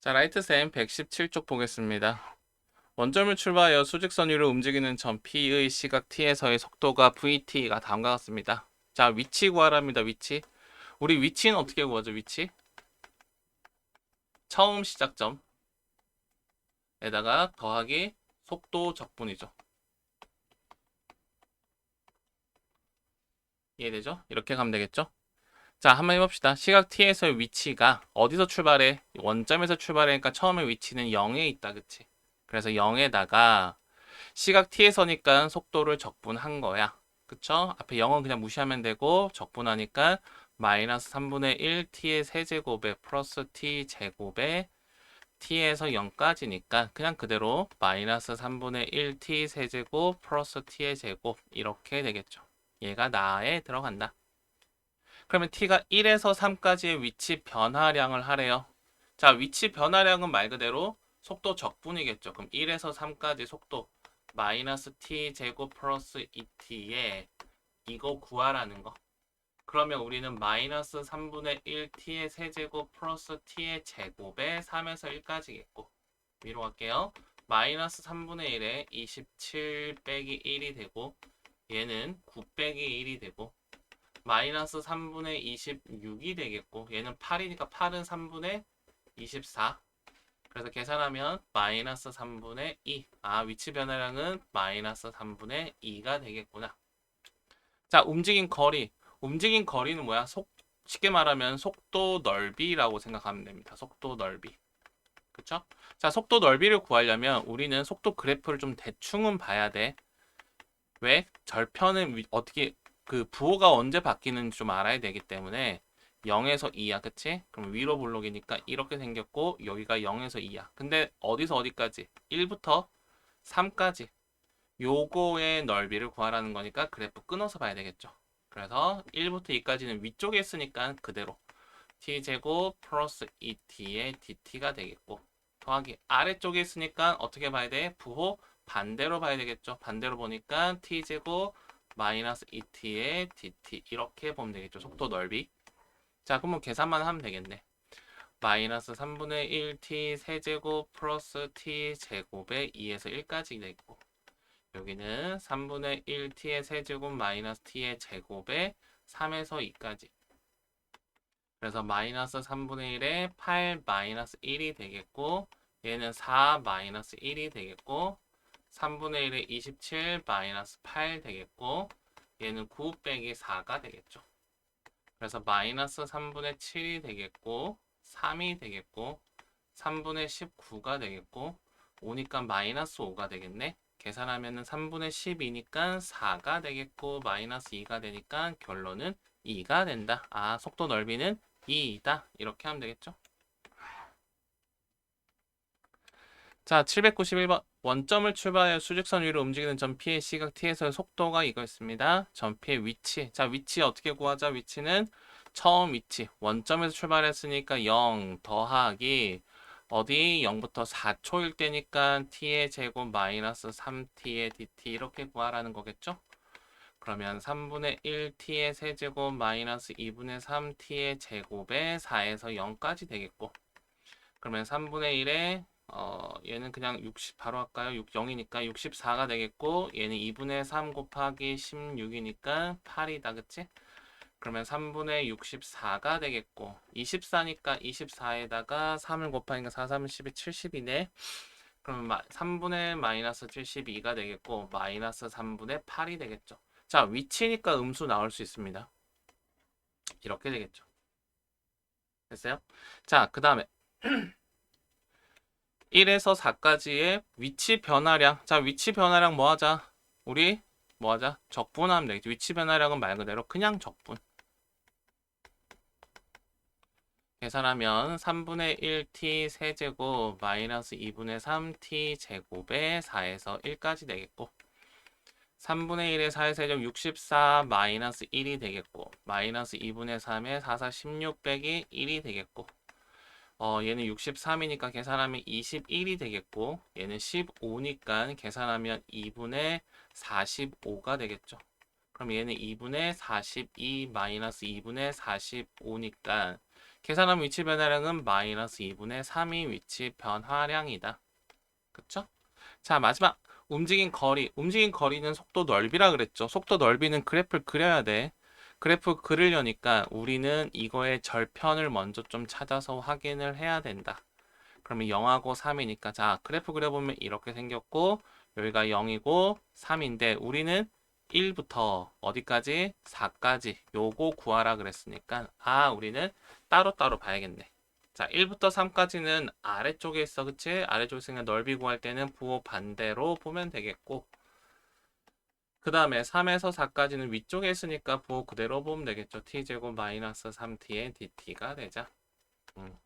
자, 라이트쌤 117쪽 보겠습니다. 원점을 출발하여 수직선 위로 움직이는 점 P의 시각 T에서의 속도가 VT가 다음과 같습니다. 자, 위치 구하랍니다. 위치. 우리 위치는 어떻게 구하죠? 위치. 처음 시작점. 에다가 더하기 속도 적분이죠. 이해되죠? 이렇게 가면 되겠죠? 자, 한번 해봅시다. 시각 T에서의 위치가 어디서 출발해? 원점에서 출발하니까 처음에 위치는 0에 있다, 그치? 그래서 0에다가 시각 T에서니까 속도를 적분한 거야. 그쵸? 앞에 0은 그냥 무시하면 되고 적분하니까 마이너스 3분의 1 T의 세제곱에 플러스 T 제곱에 T에서 0까지니까 그냥 그대로 마이너스 3분의 1 T 세제곱 플러스 T의 제곱 이렇게 되겠죠. 얘가 나에 들어간다. 그러면 t가 1에서 3까지의 위치 변화량을 하래요. 자, 위치 변화량은 말 그대로 속도 적분이겠죠. 그럼 1에서 3까지 속도 마이너스 t 제곱 플러스 2t에 이거 구하라는 거. 그러면 우리는 마이너스 3분의 1t의 세제곱 플러스 t의 제곱에 3에서 1까지겠고 위로 갈게요. 마이너스 3분의 1에 27 빼기 1이 되고 얘는 9 빼기 1이 되고 마이너스 3분의 26이 되겠고 얘는 8이니까 8은 3분의 24 그래서 계산하면 마이너스 3분의 2. 아, 위치 변화량은 마이너스 3분의 2가 되겠구나. 자, 움직인 거리. 움직인 거리는 뭐야? 속, 쉽게 말하면 속도 넓이라고 생각하면 됩니다. 속도 넓이. 그쵸? 자, 속도 넓이를 구하려면 우리는 속도 그래프를 좀 대충은 봐야 돼. 왜? 절편은 위- 어떻게 그 부호가 언제 바뀌는지 좀 알아야 되기 때문에 0에서 2야, 그치? 그럼 위로 블록이니까 이렇게 생겼고 여기가 0에서 2야. 근데 어디서 어디까지? 1부터 3까지. 요거의 넓이를 구하라는 거니까 그래프 끊어서 봐야 되겠죠. 그래서 1부터 2까지는 위쪽에 있으니까 그대로 t제곱 플러스 2t의 dt가 되겠고 더하기 아래쪽에 있으니까 어떻게 봐야 돼? 부호 반대로 봐야 되겠죠. 반대로 보니까 t제곱 마이너스 2t의 dt 이렇게 보면 되겠죠. 속도 넓이. 자, 그러면 계산만 하면 되겠네. 마이너스 3분의 1t 세제곱 플러스 t 제곱에 2에서 1까지 되고 여기는 3분의 1t의 세제곱 마이너스 t의 제곱에 3에서 2까지 그래서 마이너스 3분의 1에 8 마이너스 1이 되겠고 얘는 4 마이너스 1이 되겠고 3분의 1에 27 마이너스 8 되겠고 얘는 9 빼기 4가 되겠죠. 그래서 마이너스 3분의 7이 되겠고 3이 되겠고 3분의 19가 되겠고 5니까 마이너스 5가 되겠네. 계산하면 은 3분의 12니까 4가 되겠고 마이너스 2가 되니까 결론은 2가 된다. 아 속도 넓이는 2이다. 이렇게 하면 되겠죠. 자, 791번. 원점을 출발하여 수직선 위로 움직이는 점 P의 시각 T에서의 속도가 이거였습니다. 점 P의 위치. 자, 위치 어떻게 구하자? 위치는 처음 위치. 원점에서 출발했으니까 0 더하기 어디 0부터 4초일 때니까 T의 제곱 마이너스 3T의 DT 이렇게 구하라는 거겠죠? 그러면 3분의 1T의 세제곱 마이너스 2분의 3T의 제곱에 4에서 0까지 되겠고 그러면 3분의 1에 어, 얘는 그냥 60 바로 할까요? 6, 0이니까 64가 되겠고 얘는 2분의 3 곱하기 16이니까 8이다. 그치? 그러면 3분의 64가 되겠고 24니까 24에다가 3을 곱하니까 4, 3, 12, 70이네. 그러면 마, 3분의 마이너스 72가 되겠고 마이너스 3분의 8이 되겠죠. 자, 위치니까 음수 나올 수 있습니다. 이렇게 되겠죠. 됐어요? 자, 그 다음에 1에서 4까지의 위치 변화량. 자, 위치 변화량 뭐 하자? 우리 뭐 하자? 적분하면 되겠죠. 위치 변화량은 말 그대로 그냥 적분. 계산하면 3분의 1t 세제곱 마이너스 2분의 3t 제곱에 4에서 1까지 되겠고 3분의 1의 4의 세제곱 64 마이너스 1이 되겠고 마이너스 2분의 3의 4, 4, 16 빼기 1이 되겠고 어, 얘는 63이니까 계산하면 21이 되겠고 얘는 15니까 계산하면 2분의 45가 되겠죠. 그럼 얘는 2분의 42 마이너스 2분의 45니까 계산한 위치 변화량은 마이너스 2분의 3이 위치 변화량이다. 그쵸? 자, 마지막. 움직인 거리. 움직인 거리는 속도 넓이라 그랬죠. 속도 넓이는 그래프를 그려야 돼. 그래프 그리려니까 우리는 이거의 절편을 먼저 좀 찾아서 확인을 해야 된다. 그러면 0하고 3이니까 자, 그래프 그려보면 이렇게 생겼고 여기가 0이고 3인데 우리는 1부터 어디까지? 4까지 요거 구하라 그랬으니까 아 우리는 따로따로 봐야겠네 자 1부터 3까지는 아래쪽에 있어 그치? 아래쪽에 있으니까 넓이 구할 때는 부호 반대로 보면 되겠고 그 다음에 3에서 4까지는 위쪽에 있으니까 부호 그대로 보면 되겠죠 t제곱 마이너스 3t의 dt가 되자 음.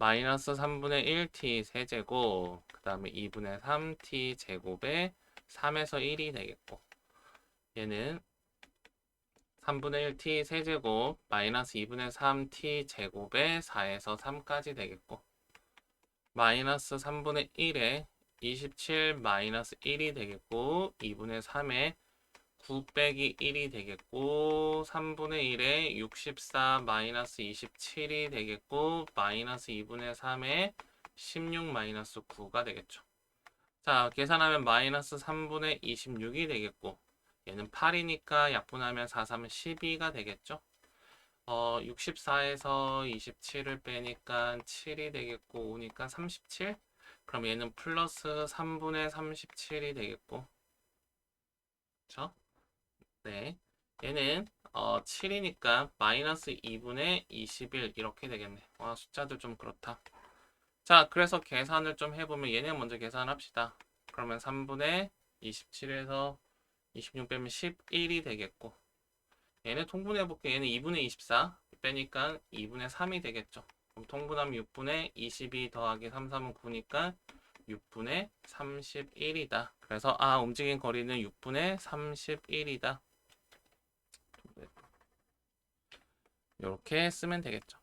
마이너스 3분의 1t 세제곱 그 다음에 2분의 3t 제곱에 3에서 1이 되겠고 얘는 3분의 1t 세제곱 마이너스 2분의 3t 제곱에 4에서 3까지 되겠고 마이너스 3분의 1에 27 마이너스 1이 되겠고 2분의 3에 9 빼기 1이 되겠고 3분의 1에 64 마이너스 27이 되겠고 마이너스 2분의 3에 16 마이너스 9가 되겠죠. 자 계산하면 마이너스 3분의 26이 되겠고 얘는 8이니까 약분하면 4, 3은 12가 되겠죠. 어, 64에서 27을 빼니까 7이 되겠고 5니까 37. 그럼 얘는 플러스 3분의 37이 되겠고. 그쵸? 네. 얘는 어, 7이니까 마이너스 2분의 21 이렇게 되겠네. 와, 숫자들 좀 그렇다. 자, 그래서 계산을 좀 해보면 얘는 먼저 계산합시다. 그러면 3분의 27에서 26 빼면 11이 되겠고 얘네 통분해 볼게 얘는 2분의 24 빼니까 2분의 3이 되겠죠 통분하면 6분의 22 더하기 3, 3은 9니까 6분의 31이다 그래서 아 움직인 거리는 6분의 31이다 이렇게 쓰면 되겠죠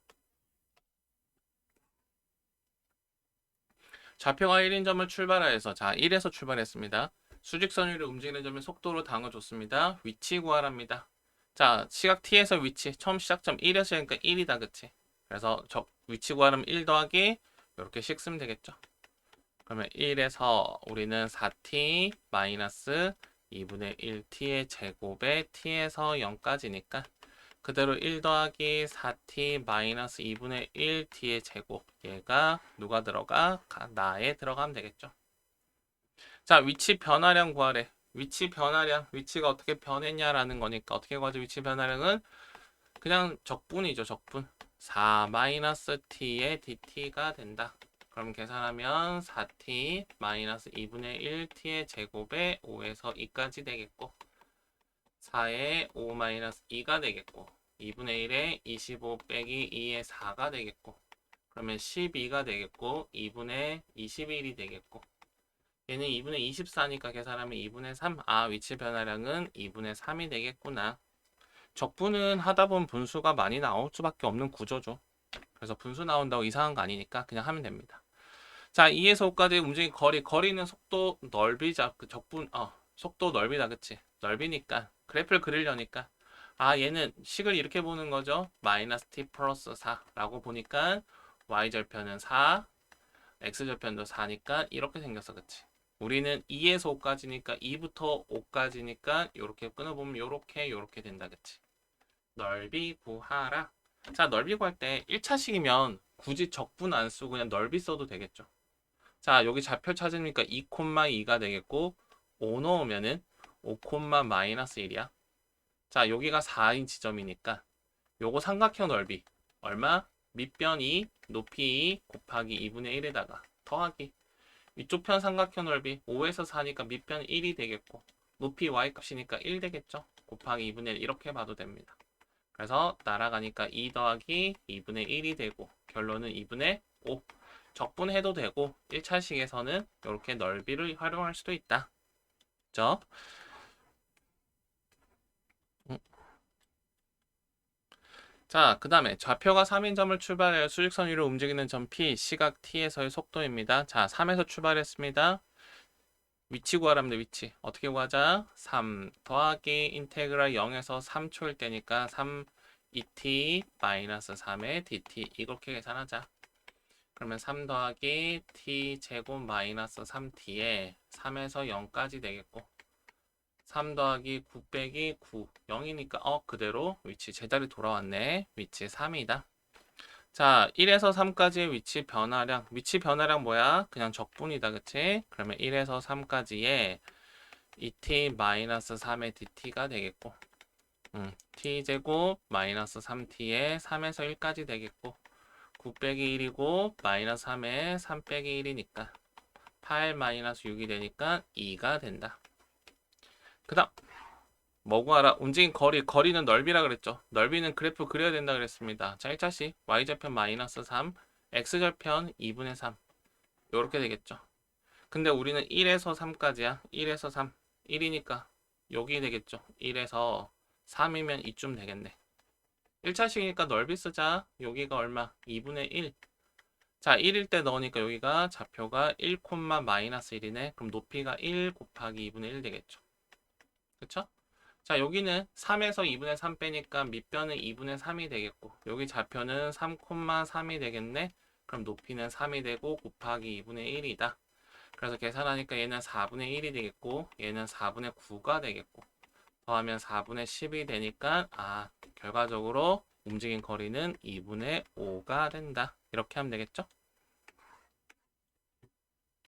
좌표가 1인 점을 출발하여서 자 1에서 출발했습니다 수직선 위를 움직이는 점의 속도로 당어줬습니다. 위치 구하랍니다. 자, 시각 t에서 위치, 처음 시작점 1에서 시작니까 1이다, 그치? 그래서 저 위치 구하려면 1 더하기 이렇게 씩 쓰면 되겠죠. 그러면 1에서 우리는 4t 마이너스 2분의 1t의 제곱에 t에서 0까지니까 그대로 1 더하기 4t 마이너스 2분의 1t의 제곱 얘가 누가 들어가? 나에 들어가면 되겠죠. 자, 위치 변화량 구하래. 위치 변화량, 위치가 어떻게 변했냐라는 거니까 어떻게 구하지? 위치 변화량은 그냥 적분이죠, 적분. 4 마이너스 t의 dt가 된다. 그럼 계산하면 4t 마이너스 2분의 1t의 제곱에 5에서 2까지 되겠고 4에 5 마이너스 2가 되겠고 2분의 1에 25 빼기 2의 4가 되겠고 그러면 12가 되겠고 2분의 21이 되겠고 얘는 2분의 24니까 계산하면 2분의 3. 아, 위치 변화량은 2분의 3이 되겠구나. 적분은 하다 보면 분수가 많이 나올 수밖에 없는 구조죠. 그래서 분수 나온다고 이상한 거 아니니까 그냥 하면 됩니다. 자, 2에서 5까지 움직인 거리. 거리는 속도 넓이 자, 그 적분, 어, 속도 넓이다, 그치? 넓이니까. 그래프를 그리려니까. 아, 얘는 식을 이렇게 보는 거죠. 마이너스 t 플러스 4라고 보니까 y절편은 4, x절편도 4니까 이렇게 생겼어, 그치? 우리는 2에서 5까지니까 2부터 5까지니까 이렇게 끊어보면 이렇게 이렇게 된다 그치 넓이 구하라 자 넓이 구할 때 1차식이면 굳이 적분 안 쓰고 그냥 넓이 써도 되겠죠 자 여기 좌표 찾으니까 2,2가 되겠고 5 넣으면은 5, 마이너스 1이야 자 여기가 4인 지점이니까 요거 삼각형 넓이 얼마? 밑변 2 높이 2 곱하기 2분의 1에다가 더하기 위쪽 편 삼각형 넓이 5에서 4니까 밑편 1이 되겠고 높이 y값이니까 1 되겠죠. 곱하기 2분의 1 이렇게 봐도 됩니다. 그래서 날아가니까 2 더하기 2분의 1이 되고 결론은 2분의 5 적분해도 되고 1차식에서는 이렇게 넓이를 활용할 수도 있다. 그죠? 자, 그 다음에 좌표가 3인 점을 출발하여 수직선 위로 움직이는 점 P, 시각 T에서의 속도입니다. 자, 3에서 출발했습니다. 위치 구하랍니다. 위치. 어떻게 구하자? 3 더하기 인테그랄 0에서 3초일 때니까 3, 2t 마이너스 3의 dt 이렇게 계산하자. 그러면 3 더하기 t 제곱 마이너스 3t에 3에서 0까지 되겠고 3 더하기 9 빼기 9 0이니까 어 그대로 위치 제자리 돌아왔네 위치 3이다 자 1에서 3까지의 위치 변화량. 위치 변화량 뭐야? 그냥 적분이다 그치? 그러면 1에서 3까지의 2t 마이너스 3의 dt가 되겠고 음, t 제곱 마이너스 3t에 3에서 1까지 되겠고 9 빼기 1이고 마이너스 3에 3 빼기 1이니까 8 마이너스 6이 되니까 2가 된다. 그 다음 뭐 구하라? 움직인 거리, 거리는 넓이라 그랬죠. 넓이는 그래프 그려야 된다 그랬습니다. 자, 1차식 y좌편 마이너스 3, x좌편 2분의 3 요렇게 되겠죠. 근데 우리는 1에서 3까지야. 1에서 3, 1이니까 여기 되겠죠. 1에서 3이면 이쯤 되겠네. 1차식이니까 넓이 쓰자. 여기가 얼마? 2분의 1. 자, 1일 때 넣으니까 여기가 좌표가 1, 마이너스 1이네. 그럼 높이가 1 곱하기 2분의 1 되겠죠. 그쵸? 자, 여기는 3에서 2분의 3 빼니까 밑변은 2분의 3이 되겠고, 여기 좌표는 3, 3이 되겠네. 그럼 높이는 3이 되고 곱하기 2분의 1이다. 그래서 계산하니까 얘는 4분의 1이 되겠고, 얘는 4분의 9가 되겠고, 더하면 4분의 10이 되니까, 아, 결과적으로 움직인 거리는 2분의 5가 된다. 이렇게 하면 되겠죠?